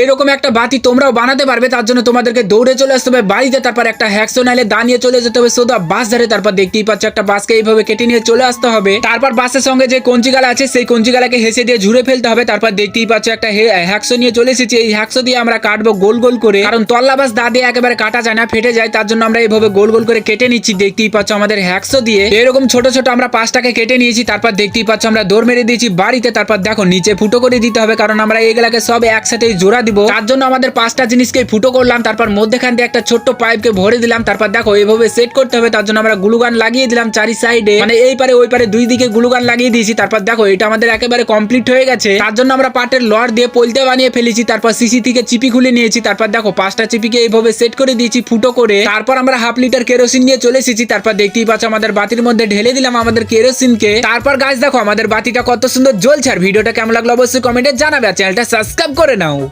এইরকম একটা বাতি তোমরাও বানাতে পারবে, তার জন্য তোমাদেরকে দৌড়ে চলে আসতে হবে, বাড়িতে তারপর একটা হ্যাকসো নাইলে দা নিয়ে চলে যেতে হবে সোদা বাস ধরে তারপর দেখতেই পাচ্ছ একটা বাসকে এইভাবে কেটে নিয়ে চলে আসতে হবে। তারপর বাসের সঙ্গে যে কঞ্চিগালা আছে, সেই কঞ্চিগালাকে হেসে দিয়ে ঝুড়ে ফেলতে হবে, তারপর দেখতেই পাচ্ছ একটা হ্যাকসো নিয়ে চলে এসেছি, এই হ্যাকসো দিয়ে আমরা কাটবো গোল গোল করে। কারণ তল্লা বাস দা দিয়ে একেবারে কাটা যায় না, ফেটে যায়, তার জন্য আমরা এইভাবে গোল গোল করে কেটে নিচ্ছি, দেখতেই পাচ্ছ আমাদের হ্যাকসো দিয়ে। এরকম ছোট ছোট আমরা পাঁচটাকে কেটে নিয়েছি, তারপর দেখতেই পাচ্ছ আমরা দৌড় মেরে দিয়েছি বাড়িতে, তারপর দেখো নিচে ফুটো করে দিতে হবে, কারণ আমরা এগুলাকে সব একসাথে জোড়া দিব। তার জন্য আমাদের পাঁচটা জিনিসকে ফুটো করলাম, তারপর মধ্যখান দিয়ে একটা ছোট্ট পাইপকে ভরে দিলাম। তারপর দেখো এইভাবে সেট করতে হবে, তার জন্য আমরা গ্লুগান লাগিয়ে দিলাম চারি সাইডে মানে এই পারে, ওই পারে দুই দিকে গ্লুগান লাগিয়ে দিয়েছি। তারপর দেখো, এটা আমাদের একেবারে কমপ্লিট হয়ে গেছে। তার জন্য আমরা পাটের লড় দিয়ে পলতে বানিয়ে ফেলেছি। তারপর সিসি থেকে চিপি খুলে নিয়েছি। তারপর দেখো, পাঁচটা চিপিকে এইভাবে সেট করে দিয়েছি ফুটো করে। তারপর আমরা হাফ লিটার কেরোসিন নিয়ে চলে এসেছি। তারপর দেখতেই পাচ্ছ, আমাদের বাতির মধ্যে ঢেলে দিলাম আমাদের কেরোসিনকে। তারপর গাছ দেখো, আমাদের বাতিটা কত সুন্দর জ্বলছে। আর ভিডিওটা কেমন লাগল অবশ্যই কমেন্টে জানাবে। আর চ্যানেলটা সাবস্ক্রাইব করে নাও।